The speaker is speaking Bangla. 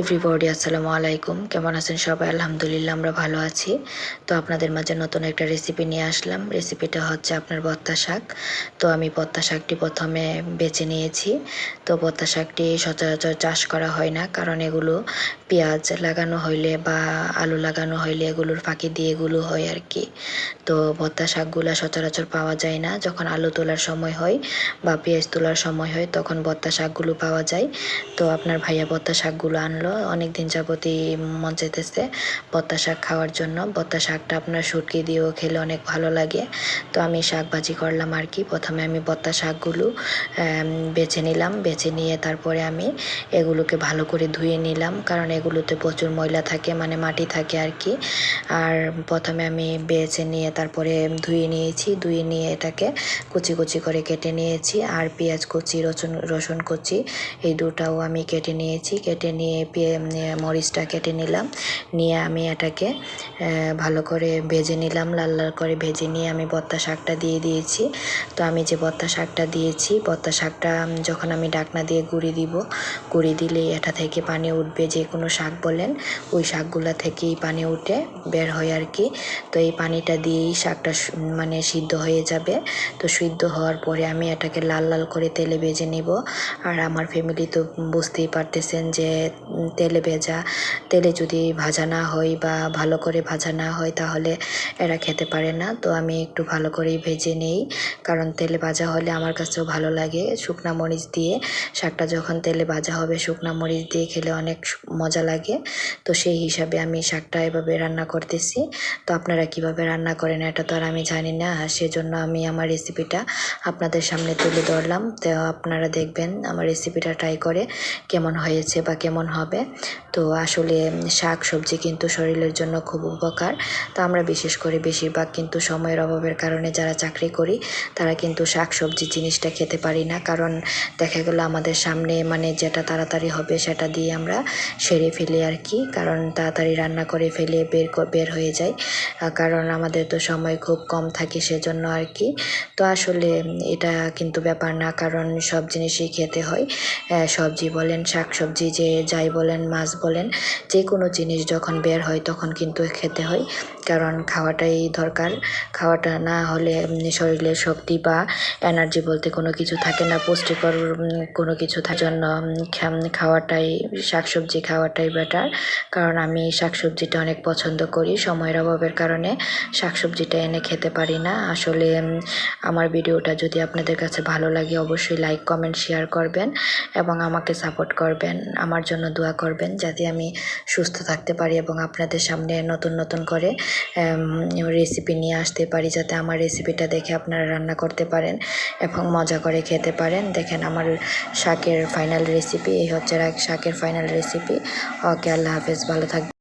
এভরিবডি আসসালামু আলাইকুম। কেমন আছেন সবাই? আলহামদুলিল্লাহ, আমরা ভালো আছি। তো আপনাদের মাঝে নতুন একটা রেসিপি নিয়ে আসলাম। রেসিপিটা হচ্ছে আপনার বত্তা শাক। তো আমি বত্তা শাকটি প্রথমে বেছে নিয়েছি। তো বত্তা শাকটি সচরাচর চাষ করা হয় না, কারণ এগুলো পেঁয়াজ লাগানো হইলে বা আলু লাগানো হইলে এগুলোর ফাঁকি দিয়ে এগুলো হয় আর কি। তো ভর্তা শাকগুলো সচরাচর পাওয়া যায় না। যখন আলু তোলার সময় হয় বা পেঁয়াজ তোলার সময় হয়, তখন ভর্তা শাকগুলো পাওয়া যায়। তো আপনার ভাইয়া ভর্তা শাকগুলো আনলো অনেক দিন যাবতই মন চাইতেছে ভর্তা শাক খাওয়ার জন্য। ভর্তা শাকটা আপনার শুটকি দিয়েও খেলে অনেক ভালো লাগে। তো আমি শাক ভাজি করলাম আর কি প্রথমে আমি ভর্তা শাকগুলো বেছে নিলাম। বেছে নিয়ে তারপরে আমি এগুলোকে ভালো করে ধুয়ে নিলাম। কারণ এগুলোতে প্রচুর ময়লা থাকে মানে মাটি থাকে আর কি আর প্রথমে আমি বেছে নিয়ে তারপরে ধুয়ে নিয়েছি। ধুয়ে নিয়ে এটাকে কুচি কুচি করে কেটে নিয়েছি। আর পেঁয়াজ কুচি, রসুন রসুন কুচি, এই দুটাও আমি কেটে নিয়েছি। কেটে নিয়ে মরিচটা কেটে নিলাম। নিয়ে আমি এটাকে ভালো করে ভেজে নিলাম, লাল লাল করে ভেজে নিয়ে আমি বত্তা শাকটা দিয়ে দিয়েছি। তো আমি যে বত্তা শাকটা দিয়েছি, বত্তা শাকটা যখন আমি ডাকনা দিয়ে গুঁড়ি দিব, গুঁড়ি দিলে এটা থেকে পানি উঠবে, যে কোনো শাক বলেন, ওই শাকগুলা থেকেই পানি উঠে বের হয় আর কি। তো এই পানিটা দিয়েই শাকটা মানে সিদ্ধ হয়ে যাবে। তো সিদ্ধ হওয়ার পরে আমি এটাকে লাল লাল করে তেলে ভেজে নিব। আর আমার ফ্যামিলি তো বুঝতেই পারতেছেন যে তেলে ভেজা। তেলে যদি ভাজা না হয় বা ভালো করে ভাজা না হয় তাহলে এরা খেতে পারে না। তো আমি একটু ভালো করেই ভেজে নেই। কারণ তেলে ভাজা হলে আমার কাছেও ভালো লাগে শুকনা মরিচ দিয়ে। শাকটা যখন তেলে ভাজা হবে শুকনা মরিচ দিয়ে খেলে অনেক মজা লাগে। তো সেই হিসাবে আমি শাকটা এভাবে রান্না করতেছি। তো আপনারা কীভাবে রান্না করেন এটা তো আর আমি জানি না। সেজন্য আমি আমার রেসিপিটা আপনাদের সামনে তুলে ধরলাম। তো আপনারা দেখবেন আমার রেসিপিটা ট্রাই করে কেমন হয়েছে বা কেমন হবে। তো আসলে শাক সবজি কিন্তু শরীরের জন্য খুব উপকার। তো আমরা বিশেষ করে বেশিরভাগ কিন্তু সময়ের অভাবের কারণে যারা চাকরি করি, তারা কিন্তু শাক সবজি জিনিসটা খেতে পারি না। কারণ দেখা গেলো আমাদের সামনে মানে যেটা তাড়াতাড়ি হবে সেটা দিয়ে আমরা সেরে ফেলি আর কি। কারণ তাড়াতাড়ি রান্না করে ফেলে বের বের হয়ে যায় কারণ আমাদের তো সময় খুব কম থাকে সেজন্য আর কি। তো আসলে এটা কিন্তু ব্যাপার না। কারণ সব জিনিসই খেতে হয়। সবজি বলেন শাক সবজি যে যাই বলেন মাছ বলেন যে কোনো জিনিস যখন বের হয় তখন কিন্তু খেতে হয়। কারণ খাওয়াটাই দরকার। খাওয়াটা না হলে শরীরে শক্তি বা এনার্জি বলতে কোনো কিছু থাকে না। পুষ্টিকর কোনো কিছু থাকার জন্য খাওয়াটাই, শাকসবজি খাওয়াটাই বেটার কারণ আমি শাকসবজিটা অনেক পছন্দ করি। সময়ের অভাবের কারণে শাকসবজিটা এনে খেতে পারি না। আসলে আমার ভিডিওটা যদি আপনাদের কাছে ভালো লাগে, অবশ্যই লাইক কমেন্ট শেয়ার করবেন এবং আমাকে সাপোর্ট করবেন। আমার জন্য দোয়া করবেন যাতে আমি সুস্থ থাকতে পারি এবং আপনাদের সামনে নতুন নতুন করে রেসিপি নিয়ে আসতে পারি যাতে আমার রেসিপিটা দেখে আপনারা রান্না করতে পারেন এবং মজা করে খেতে পারেন। দেখেন আমার শাকের ফাইনাল রেসিপি এই হচ্ছে শাকের ফাইনাল রেসিপি ওকে, আল্লাহ হাফেজ, ভালো থাকবে